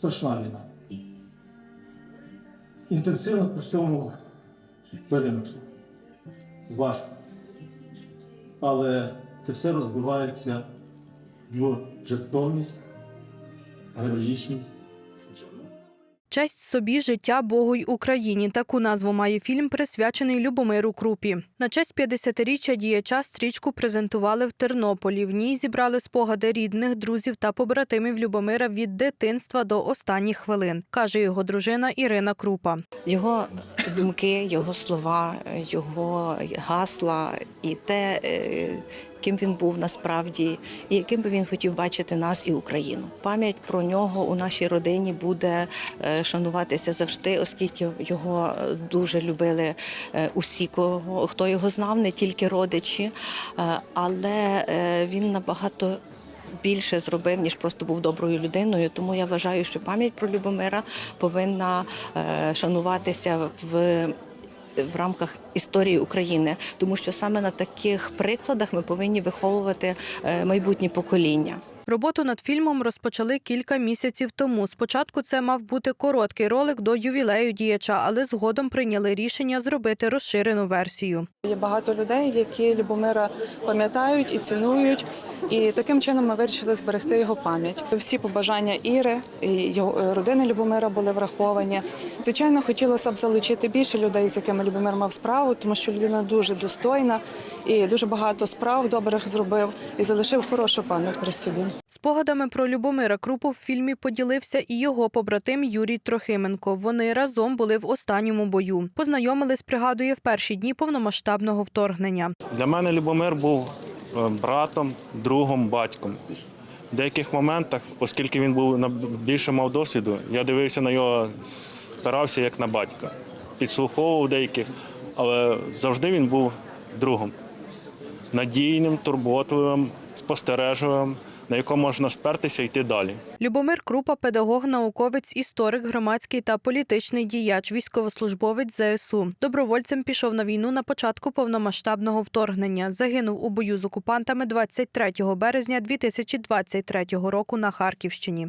страшна війна. Інтенсивно по всьому периметру. Важко. Але це все розбивається в жертовність, героїчність. Честь собі, життя Богу й Україні. Таку назву має фільм, присвячений Любомиру Крупі. На честь 50-річчя діяча стрічку презентували в Тернополі. В ній зібрали спогади рідних, друзів та побратимів Любомира від дитинства до останніх хвилин, каже його дружина Ірина Крупа. Його думки, його слова, його гасла і те, е, ким він був насправді, і яким би він хотів бачити нас і Україну. Пам'ять про нього у нашій родині буде е, шануватися завжди, оскільки його е, дуже любили е, усі, кого хто його знав, не тільки родичі, але він набагато. Більше зробив, ніж просто був доброю людиною. Тому я вважаю, що пам'ять про Любомира повинна шануватися в. В рамках історії України, тому що саме на таких прикладах ми повинні виховувати е, майбутні покоління. Роботу над фільмом розпочали кілька місяців тому. Спочатку це мав бути короткий ролик до ювілею діяча, але згодом прийняли рішення зробити розширену версію. Є багато людей, які Любомира пам'ятають і цінують, і таким чином ми вирішили зберегти його пам'ять. Всі побажання Іри і його е, родини Любомира були враховані. Звичайно, хотілося б залучити більше людей, з якими Любомир мав справу, тому що людина дуже достойна і дуже багато справ добрих зробив і залишив хорошу пам'ять при собі. Спогадами про Любомира Крупу в фільмі поділився і його побратим Юрій Трохименко. Вони разом були в останньому бою. Познайомились, пригадує, в перші дні повномасштабного вторгнення. Для мене Любомир був е, братом, другом, батьком. В деяких моментах, оскільки він був на- більше мав досвіду, я дивився на його, старався як на батька. Підслуховував деяких, але завжди він був другом. Надійним, турботливим, спостережливим, на якого можна спертися і йти далі. Любомир Крупа – педагог, науковець, історик, громадський та політичний діяч, військовослужбовець ЗСУ. Добровольцем пішов на війну на початку повномасштабного вторгнення. Загинув у бою з окупантами 23 березня 2023 року на Харківщині.